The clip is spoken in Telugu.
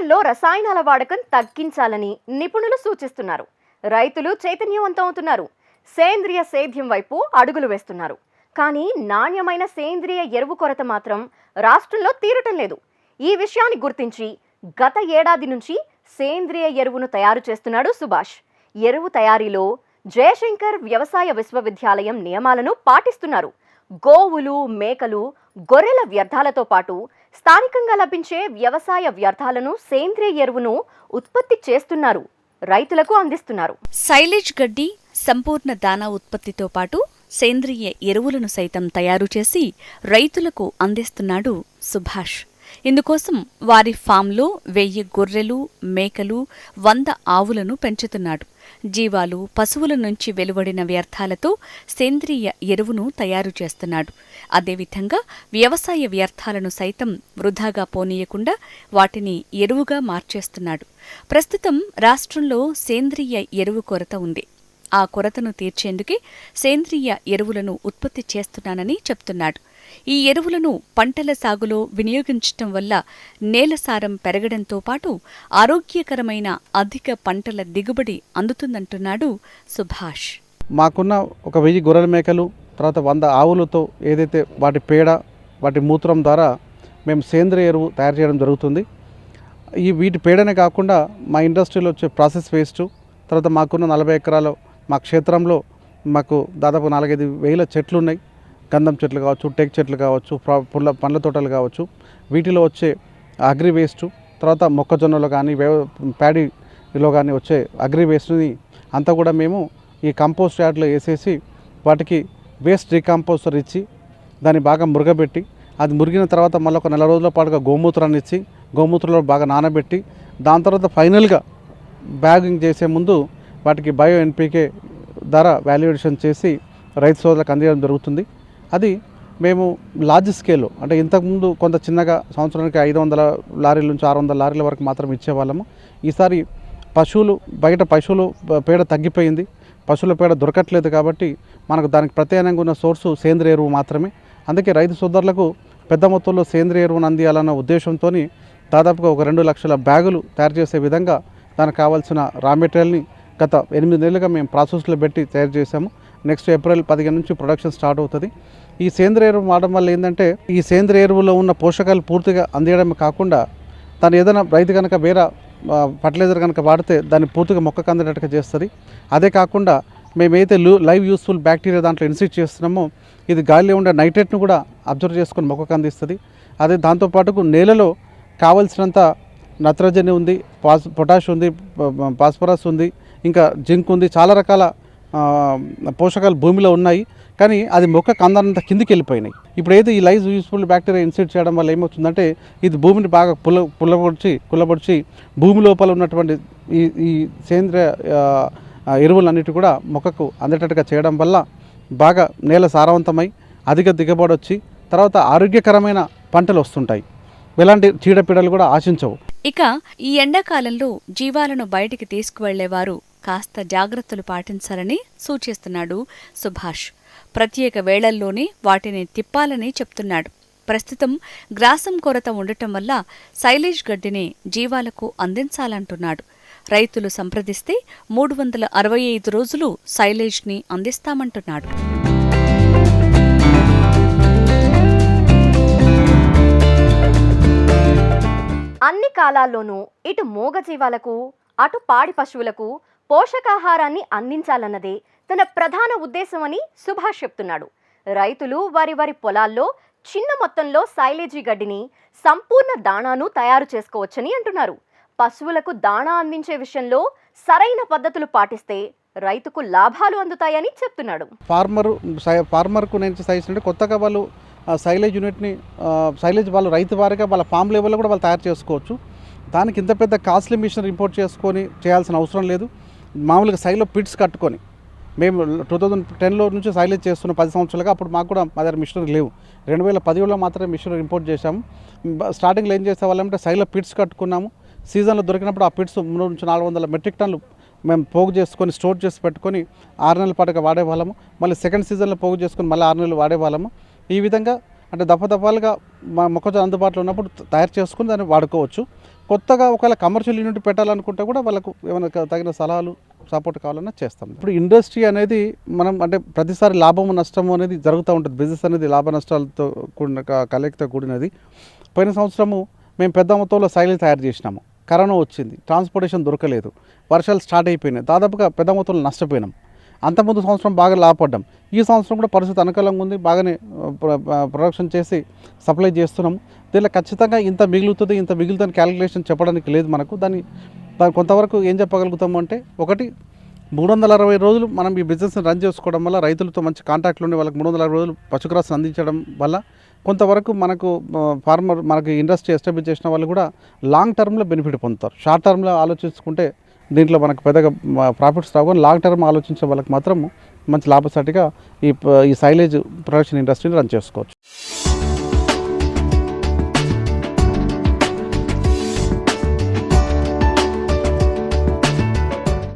పంటల్లో రసాయనాల వాడకం తగ్గించాలని నిపుణులు సూచిస్తున్నారు. రైతులు చైతన్యవంతమవుతున్నారు సేంద్రియ సేద్యం వైపు అడుగులు వేస్తున్నారు. కానీ నాణ్యమైన సేంద్రియ ఎరువు కొరత మాత్రం రాష్ట్రంలో తీరటం లేదు. ఈ విషయాన్ని గుర్తించి గత ఏడాది నుంచి సేంద్రియ ఎరువును తయారు చేస్తున్నాడు సుభాష్. ఎరువు తయారీలో జయశంకర్ వ్యవసాయ విశ్వవిద్యాలయం నియమాలను పాటిస్తున్నారు. గోవులు మేకలు గొర్రెల వ్యర్థాలతో పాటు స్థానికంగా లభించే వ్యవసాయ వ్యర్థాలను సేంద్రియ ఎరువును ఉత్పత్తి చేస్తున్నారు. రైతులకు అందిస్తున్నారు. సైలేజ్ గడ్డి సంపూర్ణ దానా ఉత్పత్తితో పాటు సేంద్రియ ఎరువులను సైతం తయారు చేసి రైతులకు అందిస్తున్నాడు సుభాష్. ఇందుకోసం వారి ఫామ్లో వెయ్యి గొర్రెలు మేకలు వంద ఆవులను పెంచుతున్నాడు. జీవాలు పశువుల నుంచి వెలువడిన వ్యర్థాలతో సేంద్రియ ఎరువును తయారు చేస్తున్నాడు. అదేవిధంగా వ్యవసాయ వ్యర్థాలను సైతం వృధాగా పోనీయకుండా వాటిని ఎరువుగా మార్చేస్తున్నాడు. ప్రస్తుతం రాష్ట్రంలో సేంద్రియ ఎరువు కొరత ఉంది. ఆ కొరతను తీర్చేందుకే సేంద్రియ ఎరువులను ఉత్పత్తి చేస్తున్నానని చెప్తున్నాడు. ఈ ఎరువులను పంటల సాగులో వినియోగించటం వల్ల నేల సారం పెరగడంతో పాటు ఆరోగ్యకరమైన అధిక పంటల దిగుబడి అందుతుందంటున్నాడు సుభాష్. మాకున్న ఒక వెయ్యి గొర్రెల మేకలు తర్వాత వంద ఆవులతో ఏదైతే వాటి పేడ వాటి మూత్రం ద్వారా మేము సేంద్రియ ఎరువు తయారు చేయడం జరుగుతుంది. ఈ వీటి పేడనే కాకుండా మా ఇండస్ట్రీలో వచ్చే ప్రాసెస్ వేస్ట్ తర్వాత మాకున్న నలభై ఎకరాలు మా క్షేత్రంలో మాకు దాదాపు నాలుగైదు వేల చెట్లు ఉన్నాయి గంధం చెట్లు కావచ్చు టేక్ చెట్లు కావచ్చు పుల్ల పండ్ల తోటలు కావచ్చు. వీటిలో వచ్చే అగ్రి వేస్ట్ తర్వాత మొక్కజొన్నలో కానీ వ్యవ ప్యాడీలో కానీ వచ్చే అగ్రి వేస్ట్ని అంతా కూడా మేము ఈ కంపోస్ట్ యార్డ్లో వేసేసి వాటికి వేస్ట్ రీకంపోస్టర్ ఇచ్చి దాన్ని బాగా మురగబెట్టి అది మురిగిన తర్వాత మళ్ళీ ఒక నెల రోజుల పాటుగా గోమూత్రాన్ని ఇచ్చి గోమూత్రంలో బాగా నానబెట్టి దాని తర్వాత ఫైనల్గా బ్యాగింగ్ చేసే ముందు వాటికి బయో ఎన్పికే ధర వాల్యుయేషన్ చేసి రైతు సోదరులకు అందించడం జరుగుతుంది. అది మేము లార్జ్ స్కేల్లో అంటే ఇంతకుముందు కొంత చిన్నగా సంవత్సరానికి ఐదు వందల లారీల నుంచి ఆరు వందల లారీల వరకు మాత్రం ఇచ్చేవాళ్ళము. ఈసారి పశువులు బయట పశువులు పేడ తగ్గిపోయింది. పశువుల పేడ దొరకట్లేదు కాబట్టి మనకు దానికి ప్రత్యేకంగా ఉన్న సోర్సు సేంద్రియ ఎరువు మాత్రమే. అందుకే రైతు సోదరులకు పెద్ద మొత్తంలో సేంద్రియ ఎరువును అందియాలన్న ఉద్దేశంతో దాదాపుగా ఒక రెండు లక్షల బ్యాగులు తయారు చేసే విధంగా దానికి కావాల్సిన రా మెటీరియల్ని గత ఎనిమిది నెలలుగా మేము ప్రాసెస్లో పెట్టి తయారు చేశాము. నెక్స్ట్ ఏప్రిల్ పదిహేను నుంచి ప్రొడక్షన్ స్టార్ట్ అవుతుంది. ఈ సేంద్రియ ఎరువు వాడడం వల్ల ఏంటంటే ఈ సేంద్రియ ఎరువులో ఉన్న పోషకాలు పూర్తిగా అందేయడమే కాకుండా దాని ఏదైనా రైతు కనుక వేరే ఫర్టిలైజర్ కనుక వాడితే దాన్ని పూర్తిగా మొక్కకు అందేటట్టుగా చేస్తుంది. అదే కాకుండా మేమైతే లూ లైవ్ యూస్ఫుల్ బ్యాక్టీరియా దాంట్లో ఇన్సిట్ చేస్తున్నామో ఇది గాలిలో ఉండే నైట్రేట్ను కూడా అబ్జర్వ్ చేసుకుని మొక్కకు అందిస్తుంది. అదే దాంతోపాటుకు నేలలో కావలసినంత నత్రజని ఉంది పాస్ పొటాష్ ఉంది పాస్ఫరస్ ఫాస్ఫరస్ ఉంది ఇంకా జింక్ ఉంది చాలా రకాల పోషకాలు భూమిలో ఉన్నాయి. కానీ అది మొక్క కందనంత కిందికి వెళ్ళిపోయినాయి ఇప్పుడు ఈ లైజ్ యూస్ఫుల్ బ్యాక్టీరియా ఇన్సెట్ చేయడం వల్ల ఏమవుతుందంటే ఇది భూమిని బాగా పుల్ల పుల్లపొడిచి కుల్లపొడిచి భూమి లోపల ఉన్నటువంటి ఈ ఈ సేంద్రియ ఎరువులన్నిటి కూడా మొక్కకు అందేటట్టుగా చేయడం వల్ల బాగా నేల సారవంతమై అధిక దిగుబడి వచ్చి తర్వాత ఆరోగ్యకరమైన పంటలు వస్తుంటాయి. ఎలాంటి చీడపీడలు కూడా ఆశించవు. ఇక ఈ ఎండాకాలంలో జీవాలను బయటికి తీసుకువెళ్ళేవారు కాస్త జాగ్రత్తలు పాటించాలని సూచిస్తున్నాడు సుభాష్. ప్రత్యేక వేళల్లోనే వాటిని తిప్పాలని చెప్తున్నాడు. ప్రస్తుతం గ్రాసం కొరత ఉండటం వల్ల శైలేష్ గడ్డిని జీవాలకు అందించాలంటున్నాడు. రైతులు సంప్రదిస్తే మూడు వందల అరవై ఐదు రోజులు శైలేష్ని అందిస్తామంటున్నాడు. అన్ని కాలాల్లోనూ ఇటు మూగజీవాలకు అటు పాడి పశువులకు పోషకాహారాన్ని అందించాలన్నదే తన ప్రధాన ఉద్దేశమని సుభాష్ చెప్తున్నాడు. రైతులు వారి వారి పొలాల్లో చిన్న మొత్తంలో సైలేజీ గడ్డిని సంపూర్ణ దాణాను తయారు చేసుకోవచ్చని అంటున్నారు. పశువులకు దాణా అందించే విషయంలో సరైన పద్ధతులు పాటిస్తే రైతుకు లాభాలు అందుతాయని చెప్తున్నాడు. ఫార్మరు సై- ఫార్మర్కు నేను సజెషన్ అంటే కొత్తగా వాళ్ళు సైలేజ్ యూనిట్ని సైలేజ్ వాళ్ళు రైతు వారిగా వాళ్ళ ఫామ్ లెవెల్లో కూడా వాళ్ళు తయారు చేసుకోవచ్చు. దానికి ఇంత పెద్ద కాస్ట్లీ మిషన్ ఇంపోర్ట్ చేసుకొని చేయాల్సిన అవసరం లేదు. మామూలుగా సైలో పిట్స్ కట్టుకొని. మేము టూ థౌజండ్ టెన్లో నుంచి సైలేజ్ చేస్తున్న పది సంవత్సరాలుగా అప్పుడు మాకు కూడా మా దగ్గర మిషనరీ లేవు. రెండు వేల పదిహేడులో మాత్రమే మిషనరీ ఇంపోర్ట్ చేశాము. స్టార్టింగ్లో ఏం చేసేవాళ్ళంటే సైలో పిట్స్ కట్టుకున్నాము. సీజన్లో దొరికినప్పుడు ఆ పిట్స్ మూడు నుంచి నాలుగు వందల మెట్రిక్ టన్నులు మేము పోగు చేసుకొని స్టోర్ చేసి పెట్టుకొని ఆరు నెలల పాటుగా వాడేవాళ్ళము. మళ్ళీ సెకండ్ సీజన్లో పోగు చేసుకొని మళ్ళీ ఆరు నెలలు వాడేవాళ్ళము. ఈ విధంగా అంటే దఫదఫాలుగా మా మొక్కజొన్న అందుబాటులో ఉన్నప్పుడు తయారు చేసుకుని దాన్ని వాడుకోవచ్చు. కొత్తగా ఒకవేళ కమర్షియల్ యూనిట్ పెట్టాలనుకుంటే కూడా వాళ్ళకు ఏమైనా తగిన సలహాలు సపోర్ట్ కావాలన్నా చేస్తాం. ఇప్పుడు ఇండస్ట్రీ అనేది మనం అంటే ప్రతిసారి లాభము నష్టము అనేది జరుగుతూ ఉంటుంది. బిజినెస్ అనేది లాభ నష్టాలతో కూడిన కలయికతో కూడినది. పోయిన సంవత్సరము మేము పెద్ద మొత్తంలో సైకిల్ తయారు చేసినాము. కరోనా వచ్చింది. ట్రాన్స్పోర్టేషన్ దొరకలేదు. వర్షాలు స్టార్ట్ అయిపోయినాయి. దాదాపుగా పెద్ద మొత్తంలో నష్టపోయినాం. అంతకుముందు సంవత్సరం బాగా లాభపడ్డాం. ఈ సంవత్సరం కూడా పరిస్థితి అనుకూలంగా ఉంది. బాగానే ప్రొడక్షన్ చేసి సప్లై చేస్తున్నాం. దీనిలో ఖచ్చితంగా ఇంత మిగులుతుంది ఇంత మిగులుతుంది క్యాలిక్యులేషన్ చెప్పడానికి లేదు మనకు. దాన్ని దాని కొంతవరకు ఏం చెప్పగలుగుతాము అంటే ఒకటి మూడు వందల అరవై రోజులు మనం ఈ బిజినెస్ని రన్ చేసుకోవడం వల్ల రైతులతో మంచి కాంటాక్ట్లు ఉండి వాళ్ళకి మూడు వందల అరవై రోజులు పశుగ్రాసం అందించడం వల్ల కొంతవరకు మనకు ఫార్మర్ మనకి ఇండస్ట్రీ ఎస్టాబ్లిష్ చేసిన వాళ్ళు కూడా లాంగ్ టర్మ్లో బెనిఫిట్ పొందుతారు. షార్ట్ టర్మ్లో ఆలోచించుకుంటే దీంట్లో మనకు పెద్దగా ప్రాఫిట్స్ రావు కానీ లాంగ్ టర్మ్ ఆలోచించే వాళ్ళకి మాత్రం మంచి లాభసాటిగా ఈ ఈ సైలేజ్ ప్రొడక్షన్ ఇండస్ట్రీని రన్ చేసుకోవచ్చు.